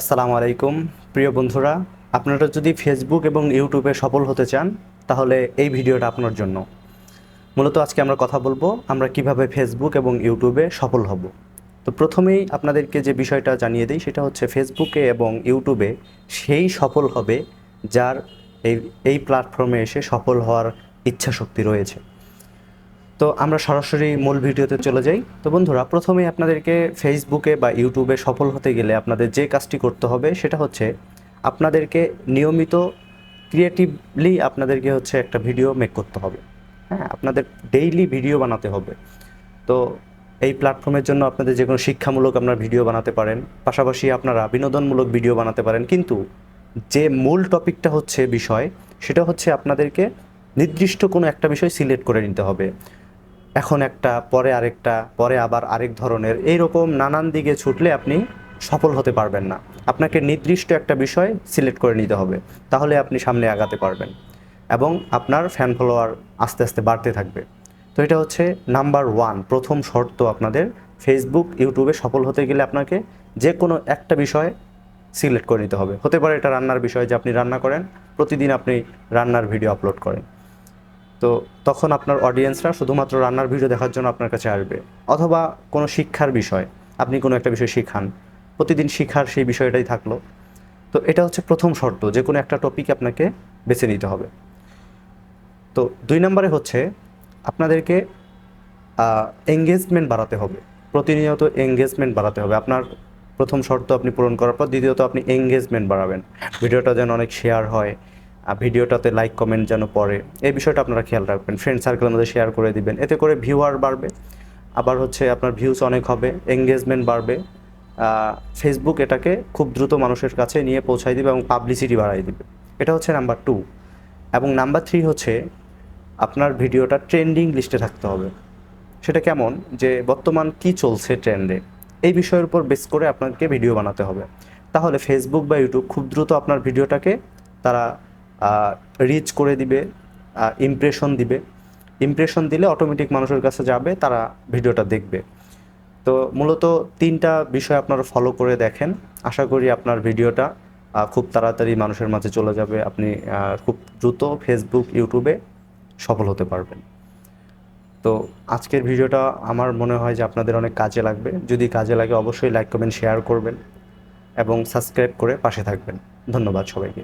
আসসালামু আলাইকুম। প্রিয় বন্ধুরা, আপনারা যদি ফেসবুক এবং ইউটিউবে সফল হতে চান, তাহলে এই ভিডিওটা আপনার জন্য। মূলত আজকে আমরা কথা বলব, আমরা কীভাবে ফেসবুক এবং ইউটিউবে সফল হব। তো প্রথমেই আপনাদেরকে যে বিষয়টা জানিয়ে দিই, সেটা হচ্ছে ফেসবুকে এবং ইউটিউবে সেই সফল হবে যার এই এই প্ল্যাটফর্মে এসে সফল হওয়ার ইচ্ছা শক্তি রয়েছে। তো আমরা সরাসরি মূল ভিডিওতে চলে যাই। তো বন্ধুরা, প্রথমে আপনাদেরকে ফেসবুকে বা ইউটিউবে সফল হতে গেলে আপনাদের যে কাজটি করতে হবে সেটা হচ্ছে আপনাদেরকে নিয়মিত ক্রিয়েটিভলি আপনাদেরকে হচ্ছে একটা ভিডিও মেক করতে হবে। হ্যাঁ আপনাদের ডেইলি ভিডিও বানাতে হবে। তো এই প্ল্যাটফর্মের জন্য আপনাদের যে কোনো শিক্ষামূলক আপনার ভিডিও বানাতে পারেন, পাশাপাশি আপনারা বিনোদনমূলক ভিডিও বানাতে পারেন। কিন্তু যে মূল টপিকটা হচ্ছে বিষয়, সেটা হচ্ছে আপনাদেরকে নির্দিষ্ট কোনো একটা বিষয় সিলেক্ট করে নিতে হবে। এখন একটা, পরে আরেকটা, পরে আবার আরেক ধরনের। এইরকম নানান দিকে ছুটলে আপনি সফল হতে পারবেন না। আপনাকে নির্দিষ্ট একটা বিষয় সিলেক্ট করে নিতে হবে, তাহলে আপনি সামনে আগাতে পারবেন এবং আপনার ফ্যান ফলোয়ার আস্তে আস্তে বাড়তে থাকবে। তো এটা হচ্ছে নাম্বার ওয়ান প্রথম শর্ত আপনাদের। ফেসবুক ইউটিউবে সফল হতে গেলে আপনাকে যে কোনো একটা বিষয় সিলেক্ট করে নিতে হবে। হতে পারে এটা রান্নার বিষয় যে আপনি রান্না করেন, প্রতিদিন আপনি রান্নার ভিডিও আপলোড করেন। তো তখন আপনার অডিয়েন্সরা শুধুমাত্র রান্নার ভিডিও দেখার জন্য আপনার কাছে আসবে। অথবা কোনো শিক্ষার বিষয়, আপনি কোনো একটা বিষয় শিখান। প্রতিদিন শিখার সেই বিষয়টাই থাকল। তো এটা হচ্ছে প্রথম শর্ত, যে কোনো একটা টপিক আপনাকে বেছে নিতে হবে। তো দুই নম্বরে হচ্ছে, আপনাদেরকে এঙ্গেজমেন্ট বাড়াতে হবে। প্রতিনিয়ত এঙ্গেজমেন্ট বাড়াতে হবে। আপনার প্রথম শর্ত আপনি পূরণ করার পর দ্বিতীয়ত আপনি এঙ্গেজমেন্ট বাড়াবেন। ভিডিওটা যেন অনেক শেয়ার হয়। ভিডিওটাতে লাইক কমেন্ট যেন পড়ে। এই বিষয়টা আপনারা খেয়াল রাখবেন। ফ্রেন্ড সার্কেলের মধ্যে শেয়ার করে দিবেন। এতে করে ভিউয়ার বাড়বে। আবার হচ্ছে আপনার ভিউজ অনেক হবে এঙ্গেজমেন্ট বাড়বে। ফেসবুক এটাকে খুব দ্রুত মানুষের কাছে নিয়ে পৌঁছাই দিবে এবং পাবলিসিটি বাড়াই দিবে। এটা হচ্ছে নাম্বার টু এবং নাম্বার থ্রি হচ্ছে আপনার ভিডিওটা ট্রেন্ডিং লিস্টে থাকতে হবে। সেটা কেমন? যে বর্তমান কি চলছে ট্রেন্ডে এই বিষয়ের উপর বেস করে আপনাকে ভিডিও বানাতে হবে। তাহলে ফেসবুক বা ইউটিউব খুব দ্রুত আপনার ভিডিওটাকে তারা রিচ করে দিবে ইমপ্রেশন দিবে। ইমপ্রেশন দিলে অটোমেটিক মানুষের কাছে যাবে, তারা ভিডিওটা দেখবে। তো মূলত তিনটা বিষয় আপনারা ফলো করে দেখেন। আশা করি আপনার ভিডিওটা খুব তাড়াতাড়ি মানুষের মাঝে চলে যাবে। আপনি খুব দ্রুত ফেসবুক ইউটিউবে সফল হতে পারবেন। তো আজকের ভিডিওটা আমার মনে হয় যে আপনাদের অনেক কাজে লাগবে। যদি কাজে লাগে অবশ্যই লাইক কমেন্ট শেয়ার করবেন এবং সাবস্ক্রাইব করে পাশে থাকবেন। ধন্যবাদ সবাইকে।